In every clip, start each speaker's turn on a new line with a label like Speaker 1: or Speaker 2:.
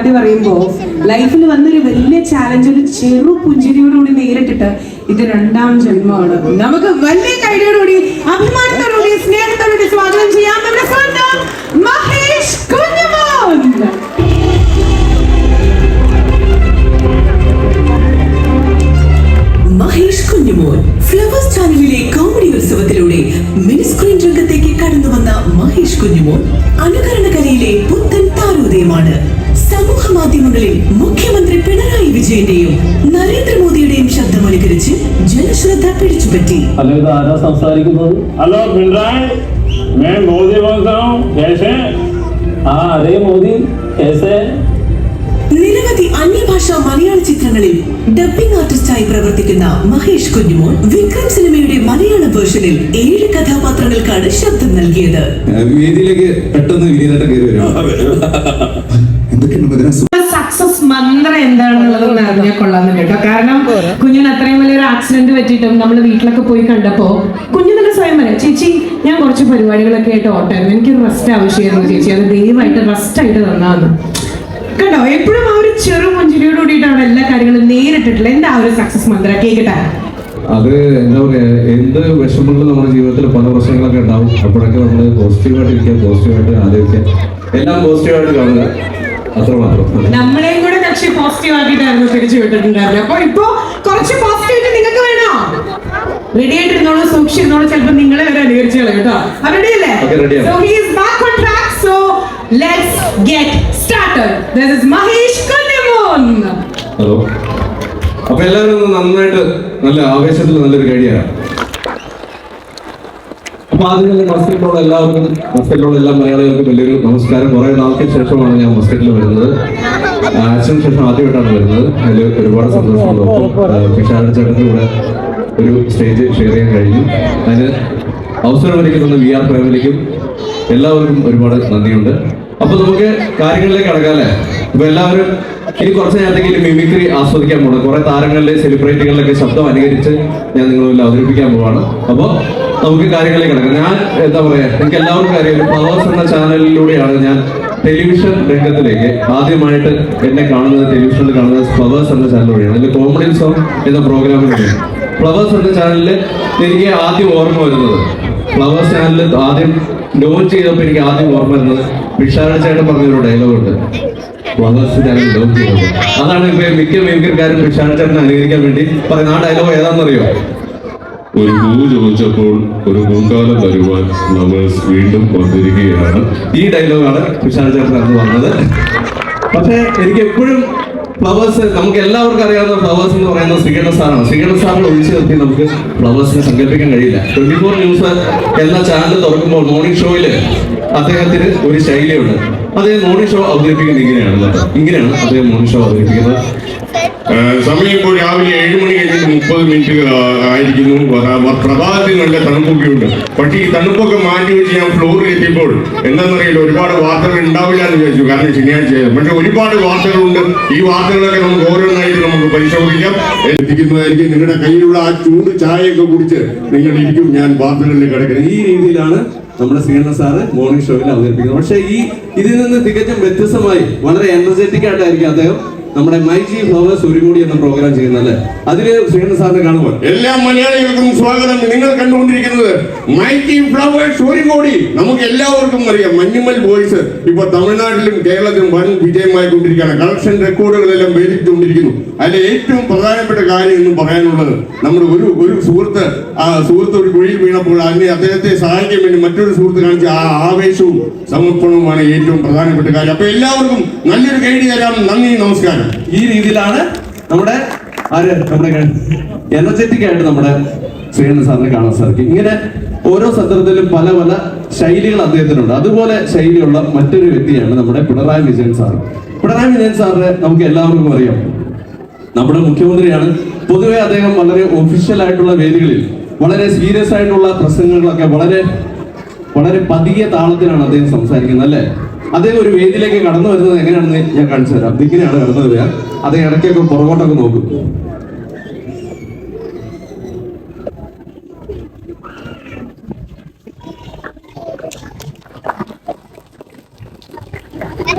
Speaker 1: അത് പറയുമ്പോ ലൈഫിൽ വന്നൊരു വലിയ ചാലഞ്ച് ഒരു ചെറു പുഞ്ചിരിയോടുകൂടി നേരിട്ടിട്ട് ഇത് രണ്ടാം ജന്മമാണ്. നമുക്ക് വലിയ കൈഡിയോടുകൂടി അഭിമാനത്തോടുകൂടി സ്നേഹത്തോടുകൂടി സ്വാഗതം ചെയ്യാം. നമ്മുടെ മഹേഷ്
Speaker 2: മഹേഷ് ഫ്ലവേഴ്സ് കോമഡി കടന്നു വന്ന മഹേഷ് കുഞ്ഞുമോൻ അനുകരണ കലയിലെ പുത്തൻ താരോദയമാണ്. സമൂഹ മാധ്യമങ്ങളിൽ മുഖ്യമന്ത്രി പിണറായി വിജയന്റെയും നരേന്ദ്രമോദിയുടെയും ശബ്ദമനുകരിച്ച് ജനശ്രദ്ധ പിടിച്ചുപറ്റി
Speaker 3: ഹലോ ഇത് ആരാ സംസാരിക്കുന്നത്
Speaker 4: हेलो पिनराय मैं मोदी बोलता हूँ कैसे
Speaker 3: ആ അരേ മോദി കേസേ
Speaker 2: നിരവധി അന്യഭാഷാ മലയാള ചിത്രങ്ങളിൽ ഡബ്ബിംഗ് ആർട്ടിസ്റ്റായി പ്രവർത്തിക്കുന്ന മഹേഷ് കുഞ്ഞുമോൻ വിക്രം സിനിമയുടെ മലയാള വേർഷനിൽ ഏഴ് കഥാപാത്രങ്ങൾക്കാണ് ശബ്ദം നൽകിയത്
Speaker 5: വേദിയിലേക്ക് പെട്ടെന്ന് വിനീതട്ട കയറി വരും എന്തൊക്കെയുണ്ട് ഭദ്ര
Speaker 1: സക്സസ് മന്ത്രം എന്താണെന്നുള്ളത് അറിഞ്ഞാൽ കൊള്ളാന്ന് കേട്ടോ. കാരണം കുഞ്ഞിന് അത്രയും വലിയൊരു ആക്സിഡന്റ് പറ്റിയിട്ടും നമ്മൾ വീട്ടിലൊക്കെ പോയി കണ്ടപ്പോ കുഞ്ഞു തന്നെ സ്വയം പറയാം ചേച്ചി ഞാൻ കുറച്ച് പരിപാടികളൊക്കെ ആയിട്ട് ഓട്ടായിരുന്നു. എനിക്ക് റെസ്റ്റ് ആവശ്യമായിരുന്നു ചേച്ചി. അത് ദയവായിട്ട് റെസ്റ്റ് ആയിട്ട് തന്നാന്ന്. കണ്ടോ? എപ്പോഴും ആ ഒരു ചെറു പുഞ്ചിരിയോട് കൂടിയിട്ടാണ് എല്ലാ കാര്യങ്ങളും നേരിട്ടിട്ടുള്ളത്. എന്താ ഒരു സക്സസ് മന്ത്രം? കേൾക്കട്ടെ
Speaker 5: അത് എന്താ പറയാ എന്ത് വിഷമങ്ങളും നമ്മുടെ ജീവിതത്തിൽ പല പ്രശ്നങ്ങളൊക്കെ ഉണ്ടാവും. അപ്പോഴൊക്കെ നമ്മൾ പോസിറ്റീവായിട്ട് ഇരിക്കുക പോസിറ്റീവായിട്ട് ആലോചിക്കുക. എല്ലാം പോസിറ്റീവായിട്ട് കാണുക.
Speaker 1: നമ്മളെയും കൂടെ കക്ഷി പോസിറ്റീവ് ആക്കിയിട്ടായിരുന്നു തിരിച്ചു വിട്ടിട്ടുണ്ടായിരുന്നു. അപ്പൊ ഇപ്പൊ കുറച്ച് പോസിറ്റീവ് നിങ്ങൾക്ക് വേണോ? റെഡി ആയിട്ടിരുന്നോളൂ സൂക്ഷിച്ചിരുന്നോളൂ. ചിലപ്പോ നിങ്ങളെ വരെ അനുകരിച്ചു കളയും കേട്ടോ. റെഡി അല്ലേ. So he is back on track so let's get started this is Mahesh Kunjamon
Speaker 5: hello അപ്പൊ എല്ലാവരും നന്നായിട്ട് നല്ല ആവേശത്തിൽ നല്ലൊരു കഴിയാണ് അപ്പൊ ആദ്യം മസ്കറ്റിലുള്ള എല്ലാവർക്കും മസ്കറ്റിലുള്ള എല്ലാ മലയാളികൾക്കും വലിയൊരു നമസ്കാരം. കുറെ നാൾക്ക് ശേഷമാണ് ഞാൻ മസ്കറ്റിൽ വരുന്നത്. ആ, അച്ഛന് ശേഷം ആദ്യമായിട്ടാണ് വരുന്നത്. അതിൽ ഒരുപാട് ഒപ്പം പിഷാട് ചേട്ടന്റെ കൂടെ ഒരു സ്റ്റേജ് ഷെയർ ചെയ്യാൻ കഴിഞ്ഞു. അതിന് അവസരം ഒരുക്കുന്ന വി ആർ ഫാമിലിക്കും എല്ലാവർക്കും ഒരുപാട് നന്ദിയുണ്ട്. അപ്പൊ നമുക്ക് കാര്യങ്ങളിലേക്ക് കടക്കാല്ലേ അപ്പൊ എല്ലാവരും ഇനി കുറച്ച് നേരത്തേക്ക് മിമിക്രി ആസ്വദിക്കാൻ പോകണം കുറെ താരങ്ങളിലെ സെലിബ്രിറ്റികളിലൊക്കെ ശബ്ദം അനുകരിച്ച് ഞാൻ നിങ്ങളിൽ അവതരിപ്പിക്കാൻ പോവാണ്. അപ്പോൾ നമുക്ക് കാര്യങ്ങളിലേക്ക് കിടക്കാം. ഞാൻ എന്താ പറയാ എനിക്ക് എല്ലാവർക്കും അറിയാം പവേഴ്സ് എന്ന ചാനലിലൂടെയാണ് ഞാൻ ടെലിവിഷൻ രംഗത്തിലേക്ക് ആദ്യമായിട്ട് എന്നെ കാണുന്നത് ടെലിവിഷനിൽ കാണുന്നത് ഫ്ലവേഴ്സ് എന്ന ചാനലിലൂടെയാണ് അതിൽ കോമഡി സോങ് എന്ന പ്രോഗ്രാമിലൂടെ ഫ്ലവേഴ്സ് എന്ന ചാനലിൽ എനിക്ക് ആദ്യം ഓർമ്മ വരുന്നത്. ഫ്ലവേഴ്സ് ചാനലിൽ ആദ്യം ലോഞ്ച് ചെയ്തപ്പോൾ എനിക്ക് ആദ്യം ഓർമ്മ വരുന്നത്. വിശാല ചേട്ടൻ പറഞ്ഞൊരു ഡയലോഗ് ഉണ്ട്. അതാണ് ഇപ്പൊ മിക്ക മീൻകൃക്കാരും വിശാല ചേട്ടനെ അനുകരിക്കാൻ വേണ്ടി പറയുന്ന ആ ഡയലോഗ് ഏതാണെന്നറിയോ?
Speaker 6: ഒരു പൂ ചോദിച്ചപ്പോൾ ഒരു പൂക്കാലം തരുവാൻ നമ്മൾ വീണ്ടും വന്നിരിക്കുകയാണ്.
Speaker 5: ഈ ഡയലോഗാണ് വിശാൽ ചേട്ടൻ അന്ന് പറഞ്ഞത്. പക്ഷേ എനിക്ക് എപ്പോഴും ഫ്ലവേഴ്സ് നമുക്ക് എല്ലാവർക്കും അറിയാവുന്ന ഫ്ലവേഴ്സ് എന്ന് പറയുന്നത് ശ്രീകണ്ഠ സാറാണ്. ശ്രീകണ്ഠ സാറിനെ ഒഴിച്ചു നിർത്തി നമുക്ക് ഫ്ലവേഴ്സിനെ സങ്കല്പിക്കാൻ കഴിയില്ല. ട്വന്റി ഫോർ ന്യൂസ് എന്ന ചാനൽ തുറക്കുമ്പോൾ മോർണിംഗ് ഷോയിൽ അദ്ദേഹത്തിന് ഒരു ശൈലിയുണ്ട്. അദ്ദേഹം മോർണിംഗ് ഷോ അവതരിപ്പിക്കുന്നത് ഇങ്ങനെയാണ്. ഇങ്ങനെയാണ് അദ്ദേഹം മോർണിംഗ് ഷോ അവതരിപ്പിക്കുന്നത്.
Speaker 6: സമയം ഇപ്പോൾ രാവിലെ ഏഴ് മണി കഴിഞ്ഞിട്ട് മുപ്പത് മിനിറ്റ് ആയിരിക്കുന്നു. പ്രഭാതത്തിൽ നല്ല തണുപ്പൊക്കെ ഉണ്ട് പക്ഷേ ഈ തണുപ്പൊക്കെ മാറ്റി വെച്ച് ഞാൻ ഫ്ലോറിൽ എത്തിയപ്പോൾ എന്താണെന്നറിയില്ല ഒരുപാട് വാർത്തകൾ ഉണ്ടാവില്ല എന്ന് വിചാരിച്ചു. കാരണം ശനിയാഴ്ച പക്ഷെ ഒരുപാട് വാർത്തകളുണ്ട്. ഈ വാർത്തകളൊക്കെ നമുക്ക് ഓരോന്നായിട്ട് നമുക്ക് പരിശോധിക്കാം. എത്തിക്കുന്നതായിരിക്കും. നിങ്ങളുടെ കയ്യിലുള്ള ആ ചൂട് ചായയൊക്കെ കുടിച്ച് നിങ്ങൾ ഇരിക്കും ഞാൻ വാർത്തകളിൽ കിടക്കുന്നത്.
Speaker 5: ഈ രീതിയിലാണ് നമ്മുടെ ശ്രീകണ്ഠ സാറ് മോർണിംഗ് ഷോയിൽ അവതരിപ്പിക്കുന്നത് പക്ഷേ ഈ ഇതിൽ നിന്ന് തികച്ചും വ്യത്യസ്തമായി വളരെ എനർജറ്റിക് ആയിട്ടായിരിക്കും അദ്ദേഹം നമ്മുടെ മൈ ജി ഫ്ലവേഴ്സ് ഒരു എന്ന പ്രോഗ്രാം ചെയ്യുന്നത് അതിൽ ശ്രീകണ്ഠ സാറിനെ കാണുമ്പോൾ.
Speaker 6: എല്ലാ മലയാളികൾക്കും സ്വാഗതം. നിങ്ങൾ കണ്ടുകൊണ്ടിരിക്കുന്നത് മൈ ജി ഫ്ലവേഴ്സ് ഒരു നമുക്ക് എല്ലാവർക്കും അറിയാം. മഞ്ഞുമൽ ബോയ്സ് ഇപ്പൊ തമിഴ്നാട്ടിലും കേരളത്തിലും വൻ വിജയമായി കൊണ്ടിരിക്കുകയാണ് കളക്ഷൻ റെക്കോർഡുകളെല്ലാം വേദിച്ചുകൊണ്ടിരിക്കുന്നു. അതിലെ ഏറ്റവും പ്രധാനപ്പെട്ട കാര്യം എന്ന് പറയാനുള്ളത് നമ്മുടെ ഒരു ഒരു സുഹൃത്ത് ആ സുഹൃത്ത് ഒരു കുഴിയിൽ വീണപ്പോൾ അതിനെ അദ്ദേഹത്തെ സഹായിക്കാൻ വേണ്ടി മറ്റൊരു സുഹൃത്ത് കാണിച്ച ആ ആവേശവും സമർപ്പണവുമാണ് ഏറ്റവും പ്രധാനപ്പെട്ട കാര്യം. അപ്പൊ എല്ലാവർക്കും നല്ലൊരു കൈഡി തരാം. നന്ദി നമസ്കാരം.
Speaker 5: ഈ രീതിയിലാണ് നമ്മുടെ ആര്? നമ്മുടെ എനർജറ്റിക് ആയിട്ട് നമ്മുടെ ശ്രീകണ്ഠ സാറിനെ കാണാൻ സാധിക്കും. ഇങ്ങനെ ഓരോ സന്ദർഭത്തിലും പല പല ശൈലികൾ അദ്ദേഹത്തിനുണ്ട്. അതുപോലെ ശൈലിയുള്ള മറ്റൊരു വ്യക്തിയാണ് നമ്മുടെ പിണറായി വിജയൻ സാർ. പിണറായി വിജയൻ സാറിനെ നമുക്ക് എല്ലാവർക്കും അറിയാം. നമ്മുടെ മുഖ്യമന്ത്രിയാണ്. പൊതുവെ അദ്ദേഹം വളരെ ഒഫീഷ്യൽ ആയിട്ടുള്ള വേദികളിൽ വളരെ സീരിയസ് ആയിട്ടുള്ള പ്രസംഗങ്ങളൊക്കെ വളരെ വളരെ പതിയ താളത്തിലാണ് അദ്ദേഹം സംസാരിക്കുന്നത് അല്ലേ? അദ്ദേഹം ഒരു വേദിയിലേക്ക് കടന്നു വരുന്നത് എങ്ങനെയാണെന്ന് ഞാൻ കാണിച്ചു തരാം. ഇങ്ങനെയാണ് കടന്നു വരിക. അദ്ദേഹം ഇടയ്ക്കൊക്കെ പുറകോട്ടൊക്കെ നോക്കും.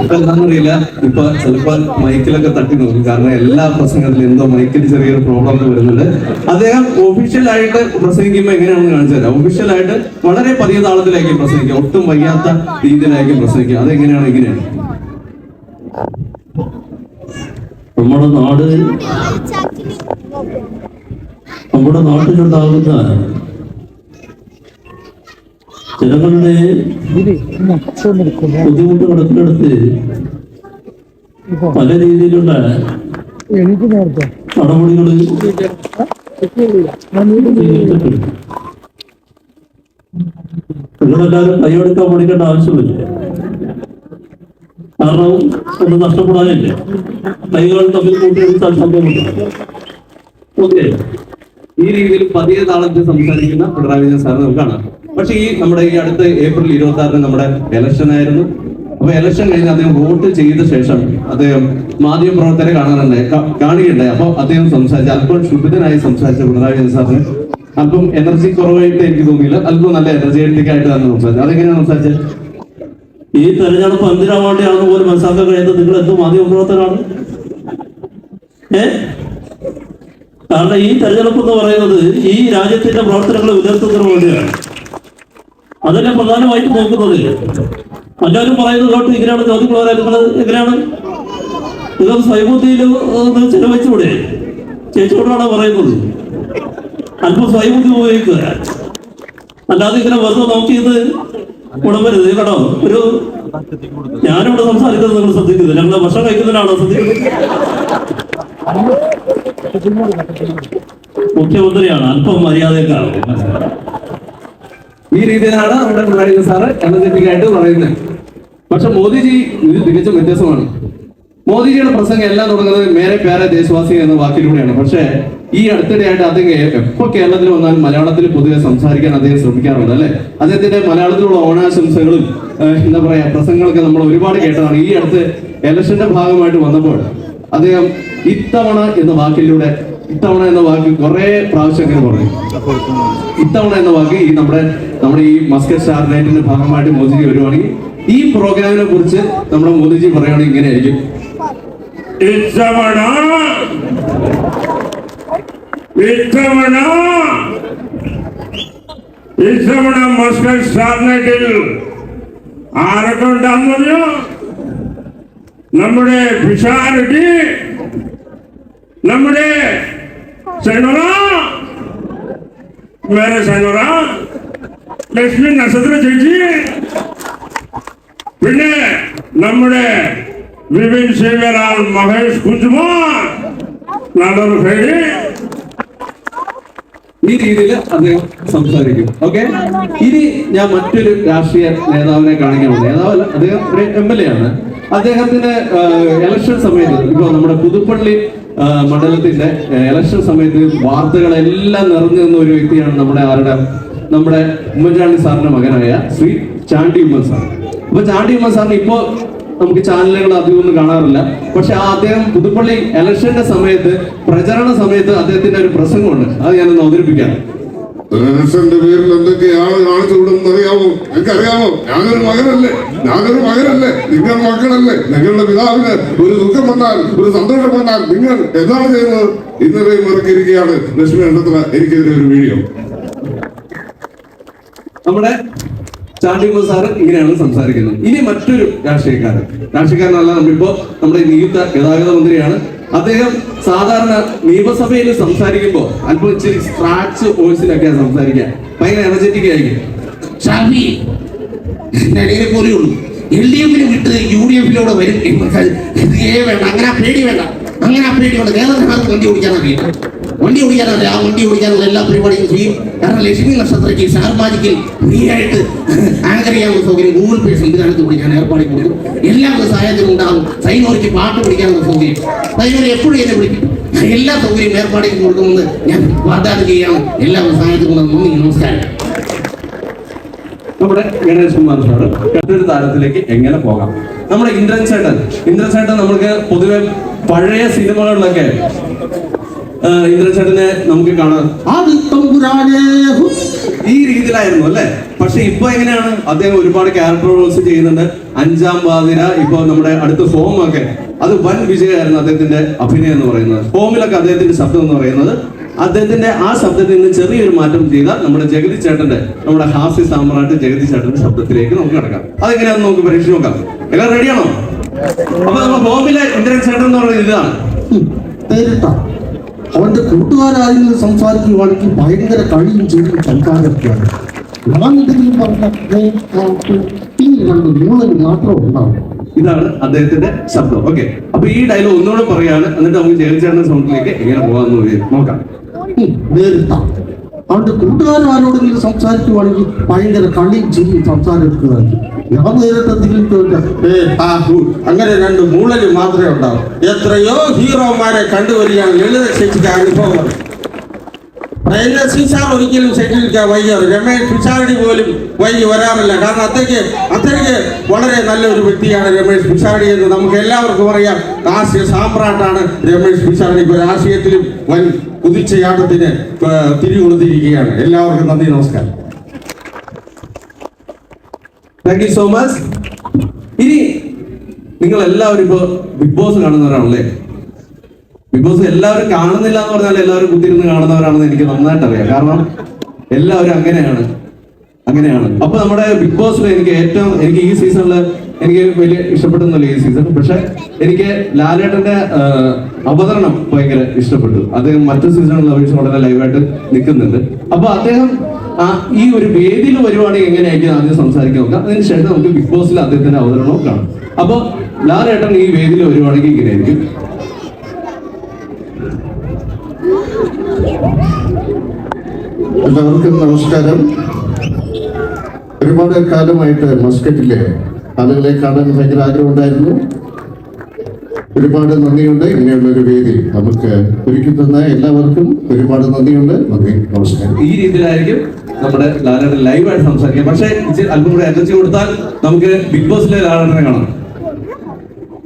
Speaker 5: അപ്പൊ എന്താണെന്നറിയില്ല ഇപ്പൊ ചിലപ്പോ മൈക്കിലൊക്കെ തട്ടി നോക്കും. കാരണം എല്ലാ പ്രസംഗത്തിലും എന്തോ മൈക്കിൽ ചെറിയൊരു പ്രോബ്ലം വരുന്നുണ്ട്. അദ്ദേഹം ഒഫീഷ്യൽ ആയിട്ട് പ്രസംഗിക്കുമ്പോൾ എങ്ങനെയാണെന്ന് കാണിച്ചു തരാം. ഒഫീഷ്യൽ ആയിട്ട് വളരെ പതിയ താളത്തിലായിരിക്കും പ്രസംഗിക്കുക. ഒട്ടും വയ്യാത്ത രീതിയിലായിരിക്കും പ്രസംഗിക്കുക. അതെങ്ങനെയാണ് ഇങ്ങനെയാണ്?
Speaker 3: നമ്മുടെ നാട് നമ്മുടെ നാട്ടിലുണ്ടാകുന്ന ജനങ്ങളുടെ ബുദ്ധിമുട്ട് കണക്കിലെടുത്ത് പല രീതിയിലുള്ള നടപടികൾ നിങ്ങളെല്ലാവരും കൈയെടുക്കാൻ പഠിക്കേണ്ട ആവശ്യമില്ല. കാരണം ഒന്ന് നഷ്ടപ്പെടാനില്ല. കൈകൾ തമ്മിൽ കൂട്ടിയെടുത്താൽ സംഭവമില്ല
Speaker 5: ഓക്കെ. ഈ രീതിയിൽ പതിയെ താളത്തിൽ സംസാരിക്കുന്ന പിണറായി വിജയൻ സാറിന് നമുക്ക് കാണാം. പക്ഷെ ഈ നമ്മുടെ ഈ അടുത്ത ഏപ്രിൽ ഇരുപത്തി ആറിന് നമ്മുടെ ഇലക്ഷൻ ആയിരുന്നു. അപ്പൊ ഇലക്ഷൻ കഴിഞ്ഞ് അദ്ദേഹം വോട്ട് ചെയ്ത ശേഷം അദ്ദേഹം മാധ്യമപ്രവർത്തകരെ കാണാനുണ്ടായി കാണാനുണ്ടേ കാണുകയുണ്ടായി. അപ്പൊ അദ്ദേഹം സംസാരിച്ച അല്പം ക്ഷുഭിതനായി സംസാരിച്ച പിണറായി വിജയൻ സാറിന് അല്പം എനർജി കുറവായിട്ട് എനിക്ക് തോന്നിയില്ല. അല്പം നല്ല എനർജറ്റിക് ആയിട്ട് തന്നെ സംസാരിച്ചത് അതെങ്ങനെയാണ് സംസാരിച്ചത്
Speaker 3: ഈ തെരഞ്ഞെടുപ്പ് എന്തിനാ വേണ്ടിയാണെന്ന് പോലും മനസ്സിലാക്കാൻ കഴിയുന്നത് നിങ്ങൾ എന്ത് മാധ്യമപ്രവർത്തനാണ് ഏ? കാരണം ഈ തെരഞ്ഞെടുപ്പ് എന്ന് പറയുന്നത് ഈ രാജ്യത്തിന്റെ പ്രവർത്തനങ്ങളെ ഉയർത്തുന്നതിന് വേണ്ടിയാണ്. അതല്ലേ പ്രധാനമായിട്ട് നോക്കുന്നത് എല്ലാവരും പറയുന്നത് തൊട്ട് ഇങ്ങനെയാണ് പറയാൻ നിങ്ങൾ എങ്ങനെയാണ്? നിങ്ങൾ സ്വയബുദ്ധിയിൽ ചെലവഴിച്ചൂടെ ചേച്ചിയോടാണ് പറയുന്നത്. അല്പം സ്വയബുദ്ധി ഉപയോഗിക്കുക. അല്ലാതെ ഇങ്ങനെ വെറുതെ നോക്കിയത് ഗുണവരുത് കേട്ടോ ഒരു ഞാനിവിടെ സംസാരിക്കുന്നത് നിങ്ങൾ ശ്രദ്ധിക്കുന്നത് ഞങ്ങൾ ഭക്ഷണം കഴിക്കുന്നതിനാണോ ശ്രദ്ധിക്കുന്നത്. മുഖ്യമന്ത്രിയാണ് അല്പം മര്യാദക്കാണ്
Speaker 5: ഈ രീതിയിലാണ് നമ്മുടെ പിണറായി സാറ് എനർജറ്റിക്കായിട്ട് പറയുന്നത്. പക്ഷെ മോദിജി ഇത് തികച്ചും വ്യത്യസ്തമാണ്. മോദിജിയുടെ പ്രസംഗം എല്ലാം തുടങ്ങുന്നത് മേരെ പേരെ ദേശവാസി എന്ന വാക്കിലൂടെയാണ്. പക്ഷേ ഈ അടുത്തിടെയായിട്ട് അദ്ദേഹം എപ്പോ കേരളത്തിൽ വന്നാലും മലയാളത്തിൽ പൊതുവെ സംസാരിക്കാൻ അദ്ദേഹം ശ്രമിക്കാറുണ്ട് അല്ലെ? അദ്ദേഹത്തിന്റെ മലയാളത്തിലുള്ള ഓണാശംസകളും എന്താ പറയാ പ്രസംഗങ്ങളൊക്കെ നമ്മൾ ഒരുപാട് കേട്ടതാണ്. ഈ അടുത്ത് ഇലക്ഷന്റെ ഭാഗമായിട്ട് വന്നപ്പോൾ അദ്ദേഹം ഇത്തവണ എന്ന വാക്കിലൂടെ ഇത്തവണ എന്ന വാക്ക് കുറെ പ്രാവശ്യം ഇങ്ങനെ പറഞ്ഞു ഇത്തവണ എന്ന വാക്ക് ഈ നമ്മുടെ നമ്മുടെ ഈ മസ്കറ്റ് സ്റ്റാർ നൈറ്റിന്റെ ഭാഗമായിട്ട് മോദിജി വരുവാണെങ്കിൽ ഈ പ്രോഗ്രാമിനെ കുറിച്ച് നമ്മുടെ മോദിജി പറയുകയാണെങ്കിൽ ഇങ്ങനെ ആയിരിക്കും
Speaker 4: ഇത്തവണ ഇത്തവണ ഇത്തവണ സ്റ്റാർ നൈറ്റിൽ ആരൊക്കെ ഉണ്ടാകുന്നറിയോ നമ്മുടെ പിഷാരടി നമ്മുടെ സൈനോറ. വേറെ സൈനോറ. ലക്ഷ്മി നക്ഷത്ര ചേച്ചി. പിന്നെ നമ്മുടെ വിപിൻ സേവ്യലാൽ മഹേഷ് കുഞ്ചുമാർ. നാടർ ഫേരി
Speaker 5: ഈ രീതിയിൽ അദ്ദേഹം സംസാരിക്കും. ഓക്കെ? ഇനി ഞാൻ മറ്റൊരു രാഷ്ട്രീയ നേതാവിനെ കാണിക്കണം നേതാവല്ല അദ്ദേഹം ഒരു എം എൽ എ ആണ്. അദ്ദേഹത്തിന്റെ ഇലക്ഷൻ സമയത്ത് ഇപ്പൊ നമ്മുടെ പുതുപ്പള്ളി മണ്ഡലത്തിന്റെ ഇലക്ഷൻ സമയത്ത് വാർത്തകളെല്ലാം നിറഞ്ഞു നിന്ന ഒരു വ്യക്തിയാണ് നമ്മുടെ ആരുടെ നമ്മുടെ ഉമ്മൻചാണ്ടി സാറിന്റെ മകനായ ശ്രീ ചാണ്ടി ഉമ്മൻ സാർ. അപ്പൊ ചാണ്ടി ഉമ്മൻ സാറിന് ഇപ്പോ നമുക്ക് ചാനലുകൾ അധികം ഒന്നും കാണാറില്ല. പക്ഷെ ആ അദ്ദേഹം പുതുപ്പള്ളി ഇലക്ഷന്റെ സമയത്ത് പ്രചരണ സമയത്ത് അദ്ദേഹത്തിന്റെ ഒരു പ്രസംഗമുണ്ട്. അത് ഞാനൊന്ന് അവതരിപ്പിക്കാം.
Speaker 6: റെനസന്റെ പേരിൽ എന്തൊക്കെയാണ് കാണിച്ചു വിടുന്നത് അറിയാമോ എനിക്കറിയാമോ ഞാനൊരു മകനല്ലേ? ഞാനൊരു മകനല്ലേ? നിങ്ങൾ മക്കളല്ലേ? നിങ്ങളുടെ പിതാവിന് ഒരു ദുഃഖം വന്നാൽ ഒരു സന്തോഷം വന്നാൽ നിങ്ങൾ എന്താണ് ചെയ്യുന്നത്? ഇന്നലെ ഇറക്കിയിരിക്കുകയാണ് ലക്ഷ്മി എണ്ണത്തിന് എനിക്കെതിരെ ഒരു വീഡിയോ.
Speaker 5: നമ്മുടെ ചാണ്ടിമോ സാറ് ഇങ്ങനെയാണ് സംസാരിക്കുന്നത്. ഇനി മറ്റൊരു രാഷ്ട്രീയക്കാരൻ. രാഷ്ട്രീയക്കാരനല്ല നമ്മളിപ്പോ നമ്മുടെ നിയുക്ത ഗതാഗത മന്ത്രിയാണ്. അദ്ദേഹം സാധാരണ നിയമസഭയിൽ സംസാരിക്കുമ്പോൾ അല്പം ഇച്ചിരി സ്ക്രാച്ച് വോയിസിലൊക്കെ സംസാരിക്കുക. ഭയങ്കര എനർജറ്റിക് ആയിരിക്കും.
Speaker 7: എൽ ഡി എഫിനെ വിട്ട് യു ഡി എഫിലൂടെ വരും. വേണ്ട അങ്ങനെ പേടി വേണ്ട. അങ്ങനെ പേടി വേണ്ട കേരളത്തിനകത്ത് വണ്ടി ഓടിക്കാൻ അറിയില്ല. വണ്ടി ഓടിക്കാനുണ്ട് ആ വണ്ടി ഓടിക്കാനുള്ള എല്ലാ പരിപാടിയും ചെയ്യും കാരണം ലക്ഷ്മി നക്ഷത്രയ്ക്ക് സ്റ്റാർ മാജിക്കിൽ ഫ്രീ ആയിട്ട് ആങ്കർ ചെയ്യാനുള്ള സൗകര്യം ഗൂഗിൾ പേ സംവിധാനത്തിൽ കൂടി ഞാൻ ഏർപ്പാടി കൊടുക്കും എല്ലാ സഹായത്തിനും ഉണ്ടാകും സൈനോർക്ക് പാട്ട് പഠിക്കാനുള്ള സൗകര്യം. സൈനോർ എപ്പോഴും എന്നെ വിളിക്കും. എല്ലാ സൗകര്യം ഏർപ്പാടി കൊടുക്കുമെന്ന് ഞാൻ വാഗ്ദാനം ചെയ്യാണ് എല്ലാ സഹായത്തിനും നന്ദി നമസ്കാരം.
Speaker 5: നമ്മുടെ ഗണേഷ് കുമാർ സാറ് മറ്റൊരു താരത്തിലേക്ക് എങ്ങനെ പോകാം? നമ്മുടെ ഇന്ദ്രൻ ചേട്ടൻ. ഇന്ദ്രൻ ചേട്ടൻ നമ്മൾക്ക് പൊതുവെ പഴയ സിനിമകളിലൊക്കെ ആ, നമുക്ക് കാണാം. അത് തമ്പുരാനേ ഹു. ഈ രീതിയിലായിരുന്നു അല്ലെ? പക്ഷെ ഇപ്പൊ എങ്ങനെയാണ്? അദ്ദേഹം ഒരുപാട് ക്യാരക്ടർ റോൾസ് ചെയ്യുന്നുണ്ട്. അഞ്ചാം വാതിര ഇപ്പൊ നമ്മുടെ അടുത്ത ഹോമൊക്കെ. അത് വൻ വിജയമായിരുന്നു അദ്ദേഹത്തിന്റെ അഭിനയം എന്ന് പറയുന്നത്. ഫോമിലൊക്കെ അദ്ദേഹത്തിന്റെ ശബ്ദം എന്ന് പറയുന്നത്. അദ്ദേഹത്തിന്റെ ആ ശബ്ദത്തിൽ നിന്ന് ചെറിയൊരു മാറ്റം ചെയ്ത നമ്മുടെ ജഗതി ചേട്ടന്റെ നമ്മുടെ ഹാസ്യ സാമ്രാട്ട് ജഗതി ചേട്ടന്റെ ശബ്ദത്തിലേക്ക് നമുക്ക് കിടക്കാം. അതെങ്ങനെയാണെന്ന് നമുക്ക് പരീക്ഷിച്ച് നോക്കാം. എല്ലാം റെഡിയാണോ അപ്പൊ നമ്മുടെ ഫോമിലെ ഇന്ദ്രൻ ചേട്ടൻ എന്ന് പറയുന്നത് ഇതാണ്.
Speaker 7: അവന്റെ കൂട്ടുകാരായിരുന്നു സംസാരിക്കുവാണെങ്കിൽ ഭയങ്കര കഴിയും ചെയ്യും സംസാരമൊക്കെയാണ്. ഞാൻ എന്തെങ്കിലും പറഞ്ഞ മൂന്നിന് മാത്രം ഉണ്ടാവും.
Speaker 5: ഇതാണ് അദ്ദേഹത്തിന്റെ ശബ്ദം. ഓക്കെ. അപ്പൊ ഈ ഡയലോഗ് ഒന്നുകൂടെ പറയാണ്. എന്നിട്ട് നമുക്ക് ജഗതി ചേട്ടന്റെ സൗണ്ടിലേക്ക് എങ്ങനെ പോകാമെന്ന് നോക്കാം.
Speaker 7: നേരിട്ട അവന്റെ കൂട്ടുകാരാരോടെങ്കിലും സംസാരിക്കുവാണെങ്കിൽ ഭയങ്കര കളിയും ചെയ്യും സംസാരം ഞാൻ
Speaker 6: അങ്ങനെ രണ്ട് മൂളൽ മാത്രമേ ഉണ്ടാവും. എത്രയോ ഹീറോമാരെ കണ്ടുവരികയാണ് ലളിത ചേച്ചിക്ക് അനുഭവം. എന്നെ സിസാർ ഒരിക്കലും സെറ്റിൽക്കാൻ വൈകാറ് രമേശ് പിഷാരടി പോലും വൈകി വരാറില്ല. കാരണം അത്രയ്ക്ക് അത്രയ്ക്ക് വളരെ നല്ലൊരു വ്യക്തിയാണ് രമേശ് പിഷാരടി എന്ന് നമുക്ക് എല്ലാവർക്കും അറിയാം. ആശയ സാമ്രാട്ടാണ് രമേശ് പിഷാരടി ഒരു ആശയത്തിലും വൻ കുതിച്ചയാട്ടത്തിന് തിരികൊടുത്തിരിക്കുകയാണ് എല്ലാവർക്കും നന്ദി നമസ്കാരം.
Speaker 5: താങ്ക് യു സോ മച്ച് ഇനി നിങ്ങൾ എല്ലാവരും ഇപ്പോ ബിഗ് ബോസ് കാണുന്നവരാണല്ലേ? ബിഗ് ബോസ് എല്ലാവരും കാണുന്നില്ല എന്ന് പറഞ്ഞാൽ എല്ലാവരും കുത്തിരുന്ന് കാണുന്നവരാണെന്ന് എനിക്ക് നന്നായിട്ട് അറിയാം കാരണം എല്ലാവരും അങ്ങനെയാണ്. അങ്ങനെയാണ്. അപ്പൊ നമ്മുടെ ബിഗ് ബോസിൽ എനിക്ക് ഏറ്റവും എനിക്ക് ഈ സീസണിൽ എനിക്ക് വലിയ ഇഷ്ടപ്പെടുന്നില്ല ഈ സീസൺ പക്ഷെ എനിക്ക് ലാലേട്ടന്റെ അവതരണം ഭയങ്കര ഇഷ്ടപ്പെട്ടു. അദ്ദേഹം മറ്റു സീസണുകളിൽ അപേക്ഷിച്ച് വളരെ ലൈവായിട്ട് നിൽക്കുന്നുണ്ട്. അപ്പൊ അദ്ദേഹം ഈ ഒരു വേദിയിൽ വരുവാണെങ്കിൽ എങ്ങനെയായിരിക്കും ആദ്യം സംസാരിക്കാൻ നോക്കാം അതിനുശേഷം നമുക്ക് ബിഗ് ബോസിൽ അദ്ദേഹത്തിന്റെ അവതരണവും കാണാം. അപ്പൊ ലാലേട്ടൻ ഈ വേദിയിൽ വരുവാണെങ്കിൽ ഇങ്ങനെയായിരിക്കും.
Speaker 8: എല്ലാവർക്കും നമസ്കാരം. ഒരുപാട് കാലമായിട്ട് മസ്കറ്റിലെ ആളുകളെ കാണാൻ ഭയങ്കര ആഗ്രഹമുണ്ടായിരുന്നു. ഒരുപാട് നന്ദിയുണ്ട്. ഇങ്ങനെയുള്ള ഒരു വേദി നമുക്ക് ഒരുക്കി തന്ന എല്ലാവർക്കും ഒരുപാട് നന്ദിയുണ്ട്. നന്ദി. നമസ്കാരം.
Speaker 5: ഈ രീതിയിലായിരിക്കും നമ്മുടെ ലാലേട്ടൻ ലൈവായിട്ട് സംസാരിക്കാം പക്ഷേ അല്പം കൂടെ എനർജി കൊടുത്താൽ നമുക്ക് ബിഗ് ബോസിലെ ലാലേട്ടനെ കാണാം.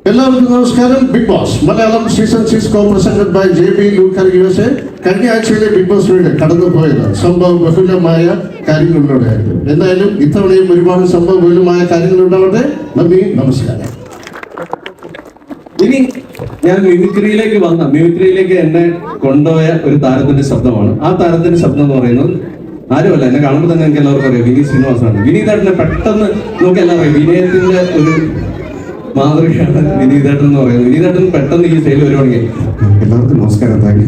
Speaker 8: എല്ലാവർക്കും നമസ്കാരം. Bigg Boss Malayalam season six co presented by J B Looker U S A കഴിഞ്ഞ ആഴ്ചയിലെ ബിഗ് ബോസ് വീട് കടന്നുപോയത് സംഭവ ബഹുലമായ കാര്യങ്ങളിലൂടെയായിരുന്നു എന്തായാലും ഇത്തവണയും ഒരുപാട് സംഭവ ബഹുലമായ കാര്യങ്ങളുണ്ടാവട്ടെ നന്ദി നമസ്കാരം.
Speaker 5: ഇനി ഞാൻ മിമിക്രിയിലേക്ക് വന്ന മിമിക്രിയിലേക്ക് എന്നെ കൊണ്ടുപോയ ഒരു താരത്തിന്റെ ശബ്ദമാണ്. ആ താരത്തിന്റെ ശബ്ദം എന്ന് പറയുന്നത് ആരുമല്ല. എന്നെ കാണുമ്പോൾ തന്നെ എനിക്ക് എല്ലാവർക്കും അറിയാം. വിനീത് ശ്രീനിവാസാണ്. വിനീതേട്ടനെ പെട്ടെന്ന് നമുക്ക് എല്ലാം അറിയാം. വിനയത്തിന്റെ ഒരു മാതൃകയാണ് വിനീതേട്ടൻ എന്ന് പറയുന്നത്. വിനീതേട്ടൻ പെട്ടെന്ന് ഈ സ്റ്റൈൽ വരുവാണെങ്കിൽ
Speaker 8: എല്ലാവർക്കും നമസ്കാരം താങ്ക്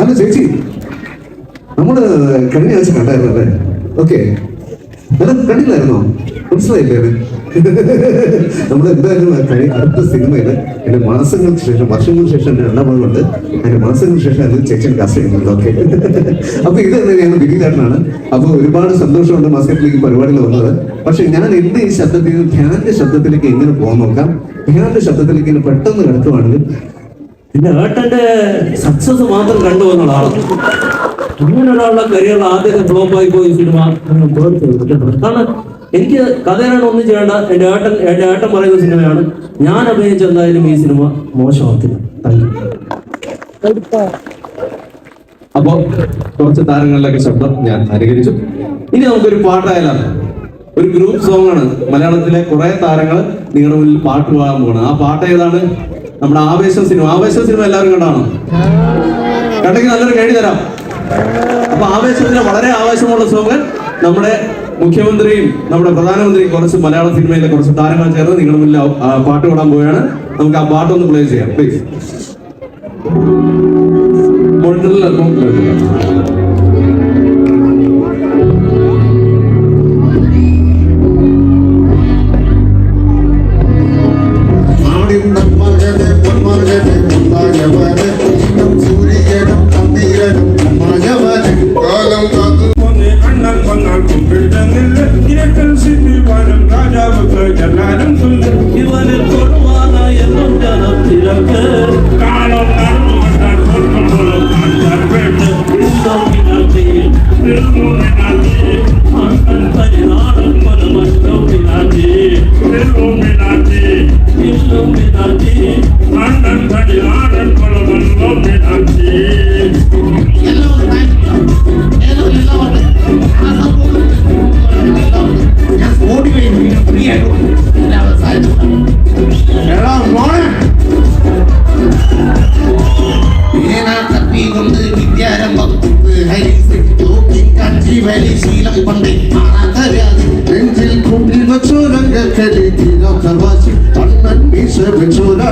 Speaker 5: അല്ല ചേച്ചി
Speaker 8: നമ്മൾ കഴിഞ്ഞ ആഴ്ച കണ്ടായിരുന്നു അല്ലേ? ഓക്കെ. കണ്ടില്ലായിരുന്നോ? മനസ്സിലായില്ലേ നമ്മൾ എന്തായാലും കഴിഞ്ഞ അടുത്ത സിനിമയിൽ എന്റെ മാസങ്ങൾക്ക് ശേഷം വർഷങ്ങൾക്ക് ശേഷം എന്റെ എണ്ണമുണ്ട് അതിന്റെ മാസങ്ങൾക്ക് ശേഷം അത് ചേച്ചൻ കാസ്റ്റ് ഓക്കെ. അപ്പൊ ഇത് തന്നെയാണ് ബിനിചേട്ടനാണ് അപ്പൊ ഒരുപാട് സന്തോഷമുണ്ട് മാസത്തിലേക്ക് പരിപാടികൾ വന്നത്. പക്ഷെ ഞാൻ എന്റെ ഈ ശബ്ദത്തിൽ ധ്യാന ശബ്ദത്തിലേക്ക് എങ്ങനെ പോകാൻ നോക്കാം? ധ്യാന്റെ ശബ്ദത്തിലേക്ക് പെട്ടെന്ന് കിടക്കുവാണെങ്കിൽ
Speaker 3: എന്റെ ഏട്ടന്റെ സക്സസ് മാത്രം കണ്ടുവന്ന ആളാണ് അങ്ങനെ ഒരാളുടെ കരിയർ ആദ്യത്തെ ഫ്ലോപ്പ് ആയി പോയി സിനിമ കാരണം എനിക്ക് കഥയാണ് ഒന്നും ചെയ്യേണ്ട. എന്റെ ഏട്ടൻ എന്റെ ഏട്ടൻ പറയുന്ന സിനിമയാണ് ഞാൻ അഭിനയിച്ച എന്തായാലും ഈ സിനിമ മോശമാക്കില്ല.
Speaker 5: അപ്പോ കുറച്ച് താരങ്ങളിലൊക്കെ ശബ്ദം ഞാൻ അനുകരിച്ചു. ഇനി നമുക്കൊരു പാട്ടായാലും ഒരു ഗ്രൂപ്പ് സോങ് ആണ്. മലയാളത്തിലെ കുറെ താരങ്ങൾ നിങ്ങളുടെ മുന്നിൽ പാട്ട് പാടാൻ പോകണം ആ പാട്ട് ഏതാണ്? നമ്മുടെ ആവേശം സിനിമ. ആവേശം സിനിമ എല്ലാവരും കണ്ടാണോ? കണ്ടെങ്കിൽ നല്ലൊരു കഴി തരാം. അപ്പൊ ആവേശത്തിന് വളരെ ആവേശമുള്ള സോങ് നമ്മുടെ മുഖ്യമന്ത്രിയും നമ്മുടെ പ്രധാനമന്ത്രിയും കുറച്ച് മലയാള സിനിമയിലെ കുറച്ച് താരങ്ങൾ ചേർന്ന് നിങ്ങളുടെ മുന്നിൽ പാട്ട് പാടാൻ പോവുകയാണ്. നമുക്ക് ആ പാട്ടൊന്ന് പ്ലേ ചെയ്യാം പ്ലീസ് മോണിറ്ററിൽ
Speaker 4: I'm
Speaker 7: not a good man,
Speaker 8: I'm.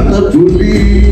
Speaker 8: വെച്ചോരാട്ട പുലി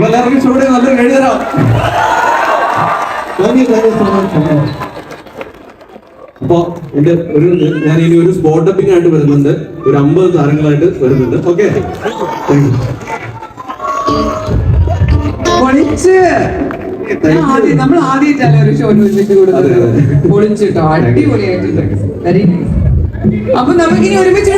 Speaker 5: അപ്പൊ എല്ലാവർക്കും ചൂടെ നല്ലൊരു കഴിഞ്ഞതരാം അപ്പൊ എന്റെ ഒരു ഞാൻ ഇനി ഒരു സ്പോട്ട് ഡപ്പിംഗ് ആയിട്ട് വരുന്നുണ്ട്. ഒരു അമ്പത് താരങ്ങളായിട്ട് വരുന്നുണ്ട്. ഓക്കെ
Speaker 1: പൊളിച്ച്. നമ്മൾ ആദ്യമായിട്ടല്ലേ ഒരു ഷോന് വെച്ചിട്ട് കൊടുത്തത്
Speaker 5: അതെ, അതെ.
Speaker 1: പൊളിച്ചിട്ടോ? അടിപൊളിയായിട്ടുണ്ട്. വെരി നൈസ് അപ്പൊ നമുക്കിനി ഒരുമിച്ച്